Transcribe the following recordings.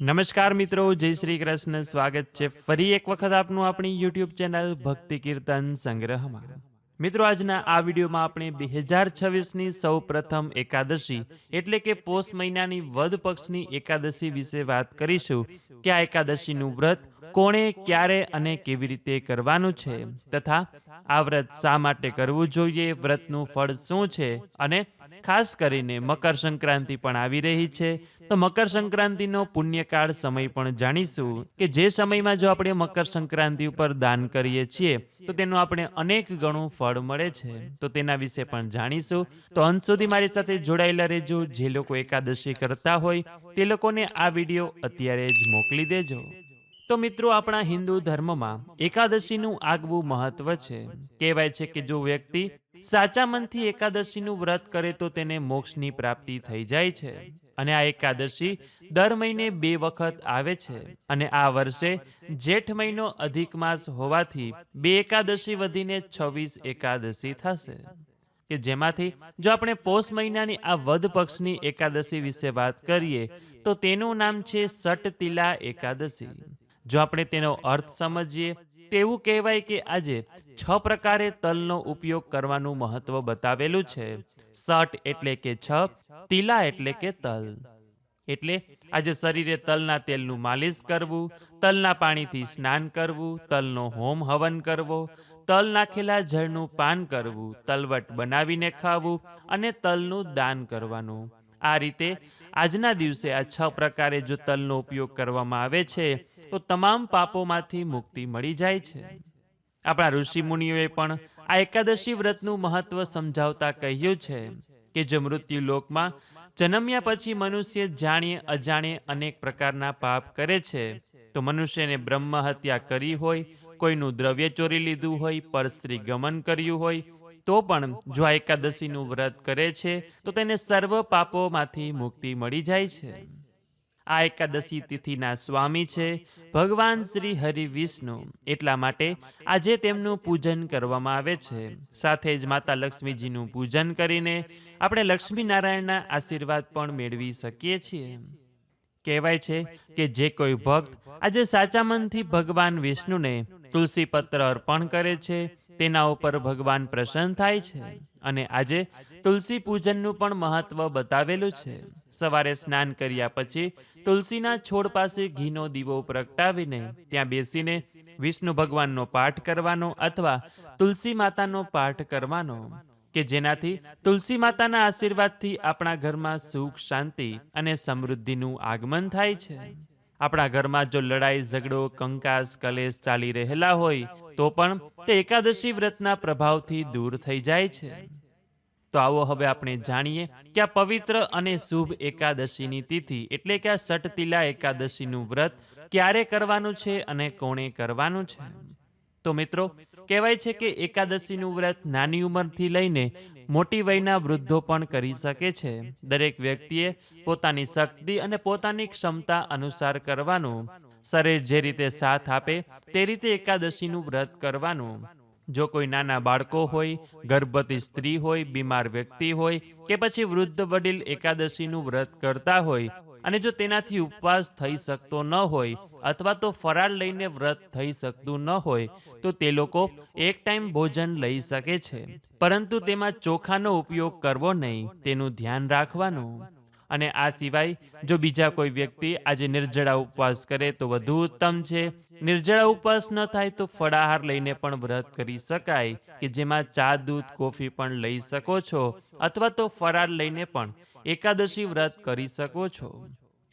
નમસ્કાર મિત્રો, જય શ્રી કૃષ્ણ. સ્વાગત છે ફરી એક વખત આપનું આપણી યુટ્યુબ ચેનલ ભક્તિ કીર્તન સંગ્રહમાં. મિત્રો, આજના આ વિડીયોમાં આપણે બે હજાર છવ્વીસની સૌ પ્રથમ એકાદશી એટલે કે પોષ મહિનાની વદ પક્ષની એકાદશી વિશે વાત કરીશું. કે આ એકાદશીનું વ્રત, કોણે, ક્યારે અને કેવી રીતે કરવાનું છે? તથા આ વ્રત શા માટે કરવું જોઈએ? વ્રતનું ફળ શું છે? અને ખાસ કરીને મકર સંક્રાંતિ પણ આવી રહી છે. તો મકર સંક્રાંતિનો પુણ્યકાળ સમય પણ જાણીશું કે જે સમયમાં જો આપણે મકર સંક્રાંતિ ઉપર દાન કરીએ છીએ, તો તેનું આપણે અનેક ગણું ફળ મળે છે. તો તેના વિશે પણ જાણીશું. તો અંત સુધી મારી સાથે જોડાયેલા રહેજો. જે લોકો એકાદશી કરતા હોય, તે લોકોને આ વીડિયો અત્યારે જ મોકલી દેજો. તો મિત્રો, આપણા હિન્દુ ધર્મમાં એકાદશીનું આગવું મહત્વ છે. કહેવાય છે કે જો વ્યક્તિ સાચા મનથી એકાદશીનું વ્રત કરે તો તેને મોક્ષની પ્રાપ્તિ થઈ જાય છે. અને આ એકાદશી દર મહિને બે વખત આવે છે. અને આ વર્ષે જેઠ મહિનો અધિક માસ હોવાથી બે એકાદશી વધીને છવ્વીસ એકાદશી થશે. કે જેમાંથી જો આપણે પોષ મહિનાની આ વધ પક્ષની એકાદશી વિશે વાત કરીએ, તો તેનું નામ છે સટતિલા એકાદશી. જો આપણે તેનો અર્થ સમજીએ તેવું કહેવાય કે આજે છ પ્રકારે તલનો ઉપયોગ કરવાનું મહત્વ બતાવેલું છે. સટ એટલે કે છ, તિલા એટલે કે તલ. એટલે આજે શરીરે તલના તેલનું માલિશ કરવું, તલના પાણીથી સ્નાન કરવું, તલનો હોમ હવન કરવો, તલ નાખેલા જળનું પાન કરવું, તલવટ બનાવીને ખાવું અને તલનું દાન કરવાનું. આ રીતે આજના દિવસે આ છ પ્રકારે જો તલનો ઉપયોગ કરવામાં આવે છે તો તમામ પાપોમાંથી મુક્તિ મળી જાય છે. આપણા ઋષિ મુનિઓએ પણ આ એકાદશી વ્રતનું મહત્વ સમજાવતા કહ્યું છે કે જો મૃત્યુ લોકમાં જન્મ્યા પછી મનુષ્ય જાણીએ અજાણીએ અનેક પ્રકારના પાપ કરે છે, તો મનુષ્યને બ્રહ્મ હત્યા કરી હોય, કોઈનું દ્રવ્ય ચોરી લીધું હોય, પરસ્ત્રી ગમન કર્યું હોય, તો પણ જો આ એકાદશીનું વ્રત કરે છે, તો તેને સર્વ પાપોમાંથી મુક્તિ મળી જાય છે. આ એકાદશી તિથિના સ્વામી છે, ભગવાન શ્રી હરિ વિષ્ણુ. એટલા માટે આજે તેમનું પૂજન કરવામાં આવે છે. સાથે જ માતા લક્ષ્મીજીનું પૂજન કરીને આપણે લક્ષ્મીનારાયણના આશીર્વાદ પણ મેળવી શકીએ છીએ. કહેવાય છે કે જે કોઈ ભક્ત આજે સાચા મનથી ભગવાન વિષ્ણુને તુલસી પત્ર અર્પણ કરે છે તેના ઉપર ભગવાન પ્રસન્ન થાય છે. અને આજે તુલસી પૂજનનું પણ મહત્વ બતાવેલું છે. સવારે સ્નાન કર્યા પછી તુલસીના છોડ પાસે ઘીનો દીવો પ્રગટાવીને ત્યાં બેસીને વિષ્ણુ ભગવાનનો પાઠ કરવાનો અથવા તુલસી માતાનો પાઠ કરવાનો, કે જેનાથી તુલસી માતાના આશીર્વાદથી આપણા ઘરમાં સુખ, શાંતિ અને સમૃદ્ધિનું આગમન થાય છે. આપણા ઘરમાં જો લડાઈ, ઝઘડો, કંકાસ, કલેશ ચાલી રહેલા હોય, તો પણ તે એકાદશી વ્રતના પ્રભાવથી દૂર થઈ જાય છે. તો આવો હવે આપણે જાણીએ કે આ પવિત્ર અને શુભ એકાદશીની તિથિ એટલે કે આ સટતિલા એકાદશીનું વ્રત ક્યારે કરવાનું છે અને કોણે કરવાનું છે. તો મિત્રો, કહેવાય છે કે એકાદશીનું વ્રત નાની ઉંમરથી લઈને મોટી વયના વૃદ્ધો પણ કરી શકે છે. દરેક વ્યક્તિએ પોતાની શક્તિ અને પોતાની ક્ષમતા અનુસાર કરવાનું. શરીર જે રીતે સાથ આપે, તે રીતે એકાદશીનું વ્રત કરવાનું. જો કોઈ નાના બાળકો હોય, ગર્ભવતી સ્ત્રી હોય, બીમાર વ્યક્તિ હોય કે પછી વૃદ્ધ વડીલ એકાદશીનું વ્રત કરતા હોય અને જો તેનાથી ઉપવાસ થઈ શકતો ન હોય અથવા તો ફરાળ લઈને વ્રત થઈ શકતું ન હોય, તો તે લોકો એક ટાઈમ ભોજન લઈ શકે છે. પરંતુ તેમાં ચોખાનો ઉપયોગ કરવો નહીં, તેનું ધ્યાન રાખવાનું. અને આ સિવાય જો બીજા કોઈ વ્યક્તિ આજે નિર્જળા ઉપવાસ કરે તો વધુ ઉત્તમ છે. નિર્જળા ઉપવાસ ન થાય તો ફળાહાર લઈને પણ વ્રત કરી શકાય કે જેમાં ચા, દૂધ, કોફી પણ લઈ શકો છો અથવા તો ફરાર લઈને પણ એકાદશી વ્રત કરી શકો છો.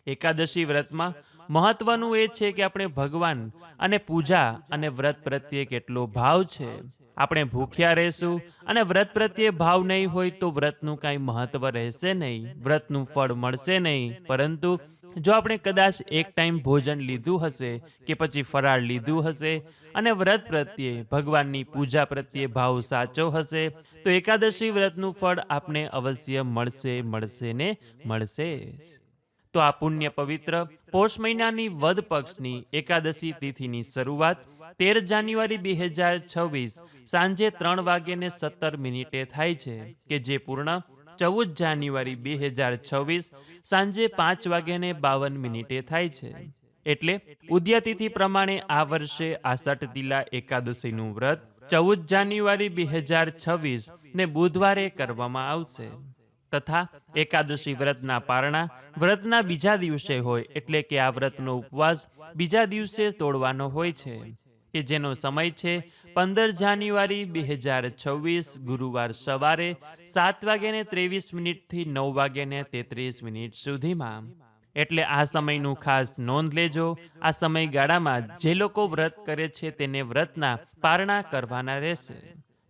એકાદશી વ્રતમાં મહત્વનું એ છે કે આપણે ભગવાન અને પૂજા અને વ્રત પ્રત્યે કેટલો ભાવ છે. આપણે ભૂખ્યા રહેશું અને વ્રત પ્રત્યે ભાવ નહીં હોય તો વ્રતનું કાંઈ મહત્વ રહેશે નહીં, વ્રતનું ફળ મળશે નહીં. પરંતુ જો આપણે કદાચ એક ટાઈમ ભોજન લીધું હશે કે પછી ફરાળ લીધું હશે અને વ્રત પ્રત્યે, ભગવાનની પૂજા પ્રત્યે ભાવ સાચો હશે, તો એકાદશી વ્રતનું ફળ આપને અવશ્ય મળશે મળશે ને મળશે તો આ પુણ્ય પવિત્ર પોષ મહિનાની વદ પક્ષની એકાદશી તિથિની શરૂઆત તેર જાન્યુઆરી બે હજાર છવ્વીસ સાંજે ત્રણ વાગ્યે સત્તર મિનિટે થાય છે, કે જે પૂર્ણ ચૌદ જાન્યુઆરી બે હજાર છવ્વીસ સાંજે પાંચ વાગ્યાને બાવન મિનિટે થાય છે. એટલે ઉદ્યાતિથિ પ્રમાણે આ વર્ષે આસઠ તિલા એકાદશીનું વ્રત ચૌદ જાન્યુઆરી બે હજાર છવ્વીસ ને બુધવારે કરવામાં આવશે. તથા એકાદશી વ્રતના પારણા વ્રતના બીજા દિવસે હોય એટલે કે આ વ્રતનો ઉપવાસ બીજા દિવસે તોડવાનો હોય છે કે જેનો સમય છે પંદર જાન્યુઆરી બે હજાર છવ્વીસ ગુરુવાર સવારે સાત વાગ્યાને ત્રેવીસ મિનિટથી નવ વાગ્યાને તેત્રીસ મિનિટ સુધીમાં. એટલે આ સમયનું ખાસ નોંધ લેજો, આ સમયગાળામાં જે લોકો વ્રત કરે છે તેને વ્રતના પારણા કરવાના રહેશે.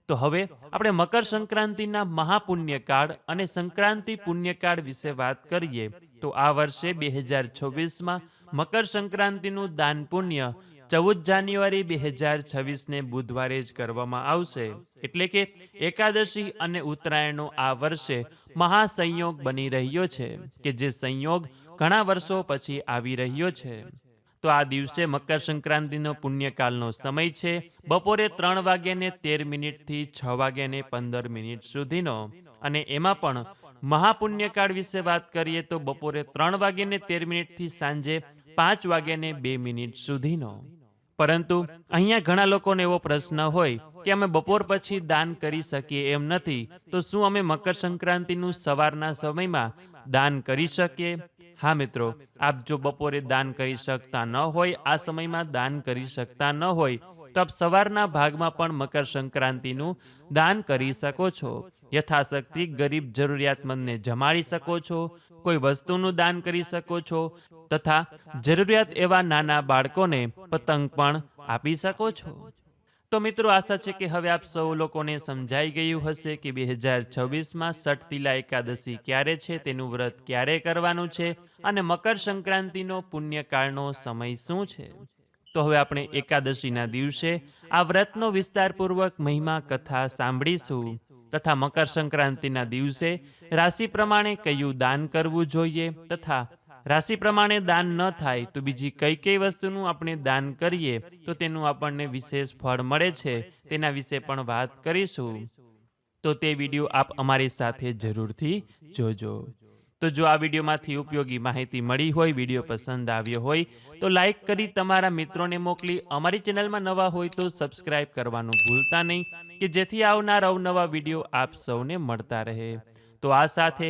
તો હવે આપણે મકર સંક્રાંતિના મહાપુણ્યકાળ અને સંક્રાંતિ પુણ્યકાળ વિશે વાત કરીએ, તો આ વર્ષે બે હજાર છવ્વીસમાં મકર સંક્રાંતિનું દાન પુણ્ય ચૌદ જાન્યુઆરી બે હજાર છવ્વીસને બુધવારે જ કરવામાં આવશે. એટલે કે એકાદશી અને ઉત્તરાયણનો આ વર્ષે મહાસંયોગ બની રહ્યો છે, કે જે સંયોગ ઘણા વર્ષો પછી આવી રહ્યો છે. તો આ દિવસે મકર સંક્રાંતિનો પુણ્યકાળનો સમય છે. બપોરે ત્રણ વાગ્યાને તેર મિનિટથી છ વાગ્યાને પંદર મિનિટ સુધીનો. અને એમાં પણ મહાપુણ્યકાળ વિશે વાત કરીએ તો બપોરે ત્રણ વાગ્યાને તેર મિનિટથી સાંજે પાંચ વાગ્યાને બે મિનિટ સુધીનો. પરંતુ અહીંયા ઘણા લોકોને એવો પ્રશ્ન હોય કે અમે બપોર પછી દાન કરી શકીએ એમ નથી, તો શું અમે મકર સંક્રાંતિનું સવારના સમયમાં દાન કરી શકીએ? હા મિત્રો, આપ જો બપોરે દાન કરી શકતા ન હોય, આ સમયમાં દાન કરી શકતા ન હોય, તો આપ સવારના ભાગમાં પણ મકર સંક્રાંતિનું દાન કરી શકો છો. યથાશક્તિ ગરીબ જરૂરિયાતમંદને જમાડી શકો છો, કોઈ વસ્તુનું દાન કરી શકો છો, તથા જરૂરિયાત એવા નાના બાળકોને પતંગ પણ આપી શકો છો. તો મિત્રો આશા છે કે હવે આપ સૌ લોકોને સમજાઈ ગયું હશે કે બે હજાર છવ્વીસમાં સટતિલા એકાદશી ક્યારે છે, તેનું વ્રત ક્યારે કરવાનું છે અને મકર સંક્રાંતિનો પુણ્યકાળનો સમય શું છે? તો હવે આપણે એકાદશીના દિવસે આ વ્રતનો વિસ્તારપૂર્વક મહિમા કથા સાંભળીશું તથા મકર સંક્રાંતિના દિવસે રાશિ પ્રમાણે કયું દાન કરવું જોઈએ તથા રાશિ પ્રમાણે દાન ન થાય તો બીજી કઈ કઈ વસ્તુનું આપણે દાન કરીએ તો તેનું આપણને વિશેષ ફળ મળે છે તેના વિશે પણ વાત કરીશું. તો તે વીડિયો આપ અમારી સાથે જરૂરથી જોજો. તો જો આ વિડીયોમાંથી ઉપયોગી માહિતી મળી હોય, વીડિયો પસંદ આવ્યો હોય, તો લાઈક કરી તમારા મિત્રોને મોકલી. અમારી ચેનલમાં નવા હોય તો સબસ્ક્રાઇબ કરવાનું ભૂલતા નહીં, કે જેથી આવનાર અવનવા વીડિયો આપ સૌને મળતા રહે. તો આ સાથે